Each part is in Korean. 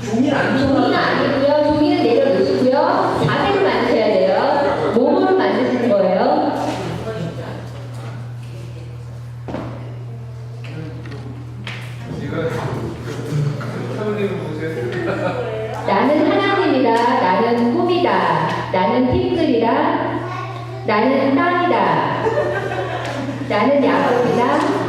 종이는 안 종이는 아니고요. 종이는 내려놓으시고요. 자세를 만드셔야 돼요. 몸으로 만드시는 거예요. 나는 하나님이다. 나는 꿈이다. 나는 핑클이다. 나는 땅이다. 나는 야곱이다.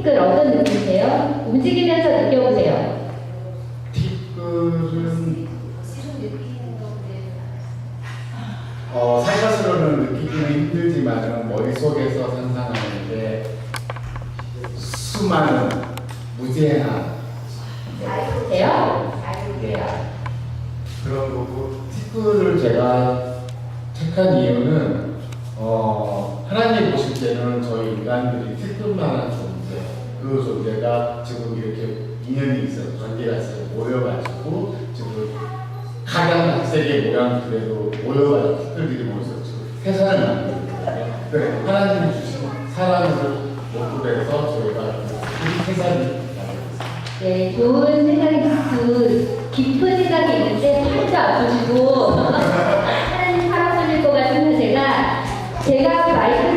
핑클 어떤 느낌이세요? 움직이면서 느껴보세요. 티끌은 어, 살것으로는 느끼기는 힘들지만 머릿속에서 상상하는데 수많은 무제한 돼요? 그런 거고 티끌을 제가 택한 이유는 어, 하나님 보실 때는 저희 인간들이 티끌만한 그 존재가 지금 이렇게 인연이 있어서 관계가 있어서 모여가지고 지금 각양 각색의 모양 그대로 모여가지고 티끌들이 모여서 지금 회사를 만들거든요. 그래 하나님이 주신 사랑을 못 그래서 저희가 이 회사를. 네, 좋은 생각이 그 깊은 생각이 있는데 팔도 아프시고 하나님 팔 아프실 것 같은 제가 제가 마이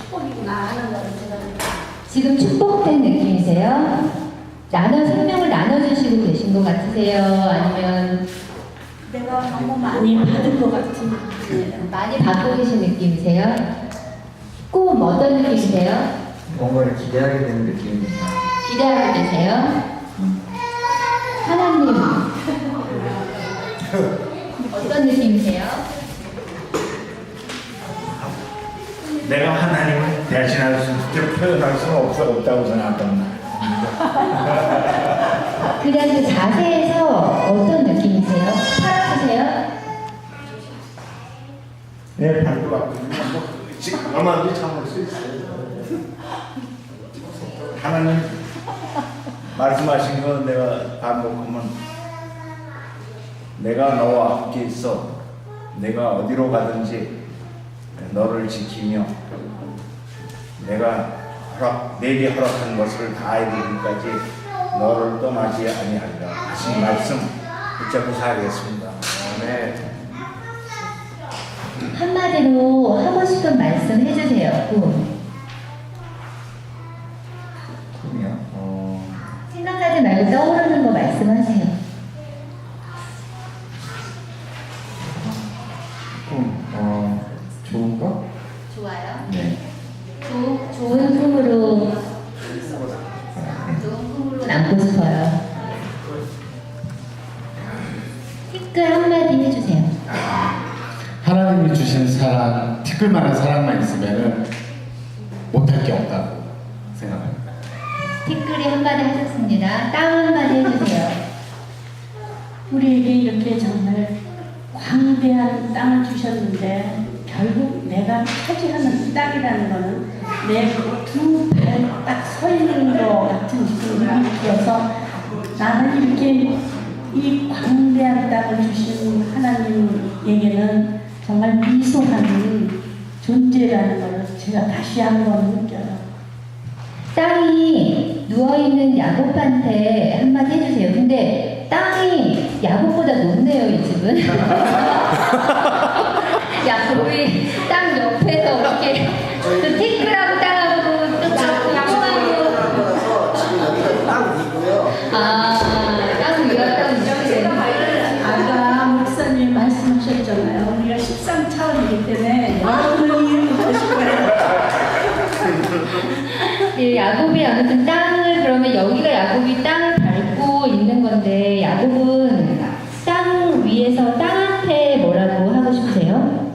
축복이구나 하는 거를 제가 지금 축복된 느낌이세요? 나눠 생명을 나눠주시고 계신 것 같으세요? 아니면 내가 너무 많이 받은 것 같은 느낌이에요. 많이 받고 계신 느낌이세요? 꿈 어떤 느낌이세요? 뭔가를 기대하게 되는 느낌입니다. 기대하고 계세요? 하나님 어떤 느낌이세요? 내가 하나님을 대신할 수, 직접 표현할 수는 없어, 없다고 생각합니다. 그냥 그 자세에서 어떤 느낌이세요? 팔 아프세요? 내 발도 뭐, 지금 얼마든지 참을 수 있어요. 하나님 말씀하신 거 내가 반복하면 내가 너와 함께 있어 내가 어디로 가든지 너를 지키며 내가 허락 내게 허락한 것을 다 이루기까지 너를 떠나지 아니하리라 하신 말씀 붙잡고 살겠습니다. 네. 한마디로 하고 싶은 말씀 해주세요. 꿈. 꿈이요? 어, 생각하지 말고 떠오르는 거 말씀하세요. 좋은 거? 좋아요. 네. 조, 좋은 꿈으로 좋은 꿈으로 남고 싶어요. 티끌 한마디 해주세요. 하나님이 주신 사랑, 티끌만한 사랑만 있으면은 못할 게 없다고 생각합니다. 티끌이 한마디 하셨습니다. 땅 한마디 해주세요. 우리에게 이렇게 정말 광대한 땅을 주셨는데 결국 내가 차지하는 땅이라는 거는 내 두 발 딱 서 있는 것 같은 지금 느낌이 들어서 나는 이렇게 이 광대한 땅을 주신 하나님에게는 정말 미소하는 존재라는 걸 제가 다시 한 번 느껴요. 땅이 누워있는 야곱한테 한마디 해주세요. 근데 땅이 야곱보다 높네요, 이 집은. 아무튼 땅을 그러면 여기가 야곱이 땅을 밟고 있는 건데 야곱은 땅 위에서 땅한테 뭐라고 하고 싶으세요?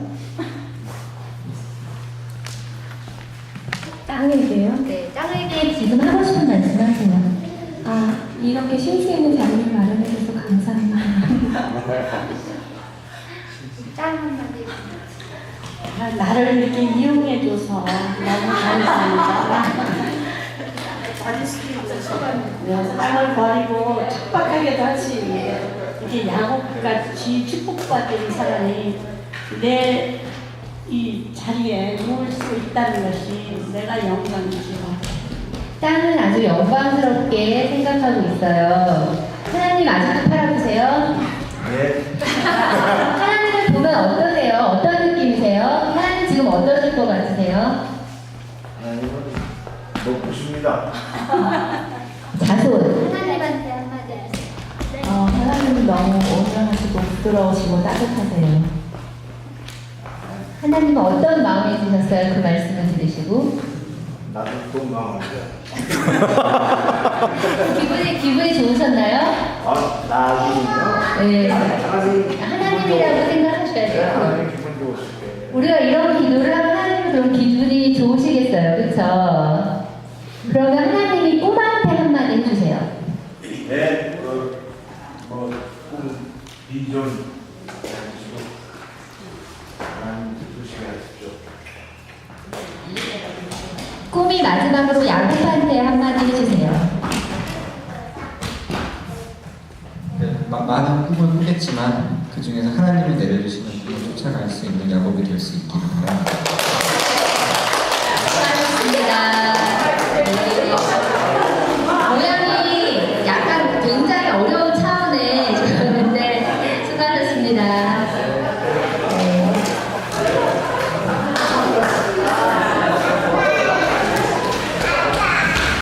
땅에게요? 네, 땅에게 지금 하고 싶은 말씀 하세요. 아, 이렇게 쉴 수 있는 자리를 마련해줘서 감사합니다. 땅 한마디. 아, 나를 이렇게 이용해줘서 너무 감사합니다. 네, 땅을 버리고 척박하게도 하지 이렇게 야곱같이 축복받은 사람이 내 이 자리에 누울 수 있다는 것이 내가 영광이지요. 땅은 아주 영광스럽게 생각하고 있어요. 하나님 아직도 팔아보세요. 네. 하나님을 보면 어떠세요? 어떤 느낌이세요? 하나님 지금 어떠실 것 같으세요? 하나님은 싶습니다. 자손. 하나님한테 한마디 하세요. 어, 하나님은 너무 온전하시고 부드러우시고 따뜻하세요. 하나님은 어떤 마음이 드셨어요? 그 말씀을 들으시고 나도 건강합니다. 기분이 기분이 좋으셨나요? 아, 나중에요? 네. 하나님 하나님이라고 생각하셔야 네, 돼요. 하나님 기분 좋으실 때. 우리가 이런 기도를 하면 하나님 그럼 기분이 좋으시겠어요, 그렇죠? 그러면 하나님이 꿈한테 한마디 해주세요. 네, 어, 뭐, 꿈, 비전, 꿈이 마지막으로 야곱한테 한마디 해주세요. 네, 많은 꿈은 꾸겠지만 그 중에서 하나님이 내려주시는 꿈을 쫓아갈 수 있는 야곱이 될 수 있기를 바랍니다. 감사합니다.